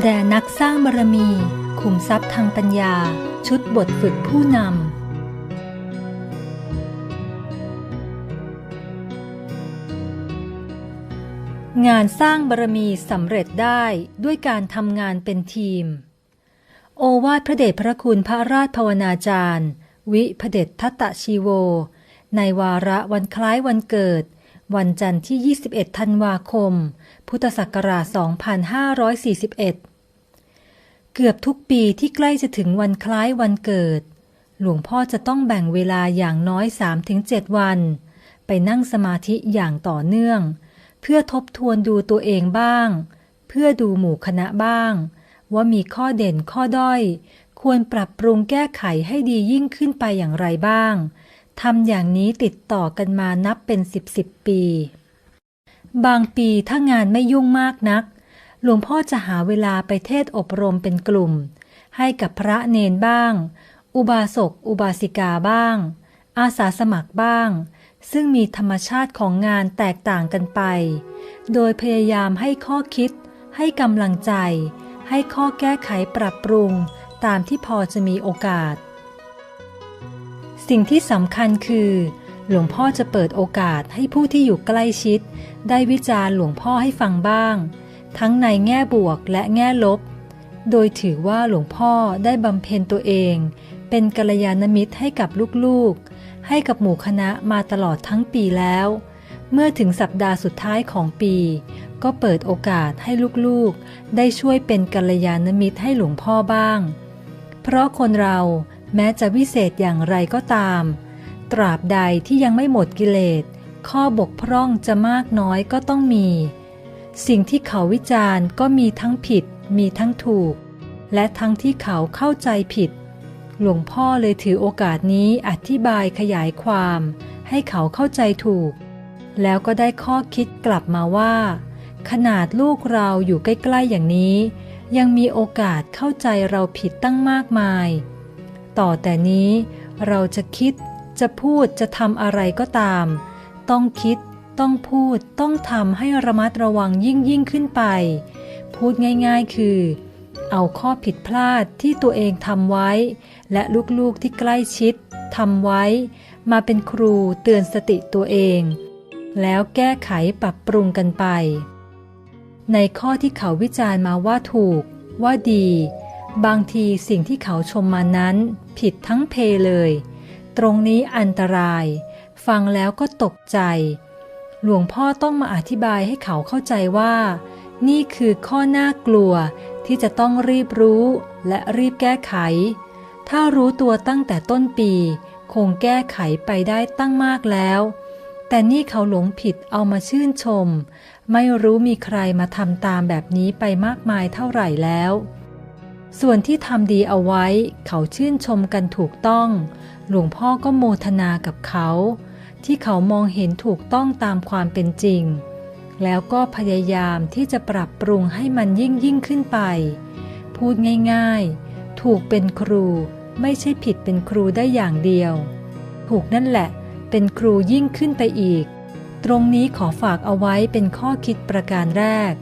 แด่นักสร้างบารมี ขุมทรัพย์ทางปัญญา ชุดบทฝึกผู้นำงานสร้างบารมีสำเร็จได้ด้วยการทำงานเป็นทีม โอวาทพระเดชพระคุณพระราชภาวนาจารย์ วิพเดชทัตตชีโว ในวาระวันคล้ายวันเกิด วันจันทร์ที่ 21 ธันวาคม พุทธศักราช 2541 เกือบทุกปีที่ใกล้จะถึงวันคล้ายวันเกิด หลวงพ่อจะต้องแบ่งเวลาอย่างน้อย 3-7 วัน ไปนั่งสมาธิอย่างต่อเนื่อง เพื่อทบทวนดูตัวเองบ้าง เพื่อดูหมู่คณะบ้าง ว่ามีข้อเด่นข้อด้อย ควรปรับปรุงแก้ไขให้ดียิ่งขึ้นไปอย่างไรบ้าง ทำอย่างนี้ติดต่อกันมานับเป็นสิบสิบปี บางปีถ้างานไม่ยุ่งมากนัก หลวงพ่อจะหาเวลาไปเทศอบรมเป็นกลุ่ม ให้กับพระเนนบ้าง อุบาสก อุบาสิกาบ้าง อาสาสมัครบ้าง ซึ่งมีธรรมชาติของงานแตกต่างกันไป โดยพยายามให้ข้อคิด ให้กำลังใจ ให้ข้อแก้ไขปรับปรุง ตามที่พอจะมีโอกาส สิ่งที่สำคัญคือ หลวงพ่อจะเปิดโอกาสให้ผู้ที่อยู่ใกล้ชิด ได้วิจารณ์หลวงพ่อให้ฟังบ้าง ทั้งในแง่บวกและแง่ลบ โดยถือว่าหลวงพ่อได้บำเพ็ญตัวเอง เป็นกัลยาณมิตรให้กับลูกๆ ให้กับหมู่คณะมาตลอดทั้งปีแล้ว เมื่อถึงสัปดาห์สุดท้ายของปี ก็เปิดโอกาสให้ลูกๆ ได้ช่วยเป็นกัลยาณมิตรให้หลวงพ่อบ้าง เพราะคนเรา แม้จะวิเศษอย่างไรก็ตาม ตราบใดที่ยังไม่หมดกิเลส ข้อบกพร่องจะมากน้อยก็ต้องมี สิ่งที่เขาวิจารณ์ก็มีทั้งผิด มีทั้งถูก และทั้งที่เขาเข้าใจผิด หลวงพ่อเลยถือโอกาสนี้อธิบายขยายความ ให้เขาเข้าใจถูก แล้วก็ได้ข้อคิดกลับมาว่า ขนาดลูกเราอยู่ใกล้ ๆ อย่างนี้ ยังมีโอกาสเข้าใจเราผิดตั้งมากมาย ต่อแต่นี้เราจะคิดจะพูดจะทำอะไรก็ตาม ต้องคิดต้องพูดต้องทำให้ระมัดระวังยิ่งยิ่งขึ้นไป พูดง่ายๆคือ เอาข้อผิดพลาดที่ตัวเองทำไว้ และลูกๆที่ใกล้ชิดทำไว้ มาเป็นครูเตือนสติตัวเอง แล้วแก้ไขปรับปรุงกันไป ในข้อที่เขาวิจารณ์มาว่าถูก ว่าดี บางทีสิ่งที่เขาชมมานั้นผิดทั้งเพเลย ตรงนี้อันตราย ฟังแล้วก็ตกใจ หลวงพ่อต้องมาอธิบายให้เขาเข้าใจว่า นี่คือข้อน่ากลัวที่จะต้องรีบรู้และรีบแก้ไข ถ้ารู้ตัวตั้งแต่ต้นปี คงแก้ไขไปได้ตั้งมากแล้ว แต่นี่เขาหลงผิดเอามาชื่นชม ไม่รู้มีใครมาทำตามแบบนี้ไปมากมายเท่าไหร่แล้ว ส่วนที่ทำดีเอาไว้เขาชื่นชมกันถูกต้อง หลวงพ่อก็โมทนากับเขา ที่เขามองเห็นถูกต้องตามความเป็นจริง แล้วก็พยายามที่จะปรับปรุงให้มันยิ่งยิ่งขึ้นไป พูดง่ายๆ ถูกเป็นครูไม่ใช่ผิดเป็นครูได้อย่างเดียว ถูกนั่นแหละ เป็นครูยิ่งขึ้นไปอีก ตรงนี้ขอฝากเอาไว้เป็นข้อคิดประการแรก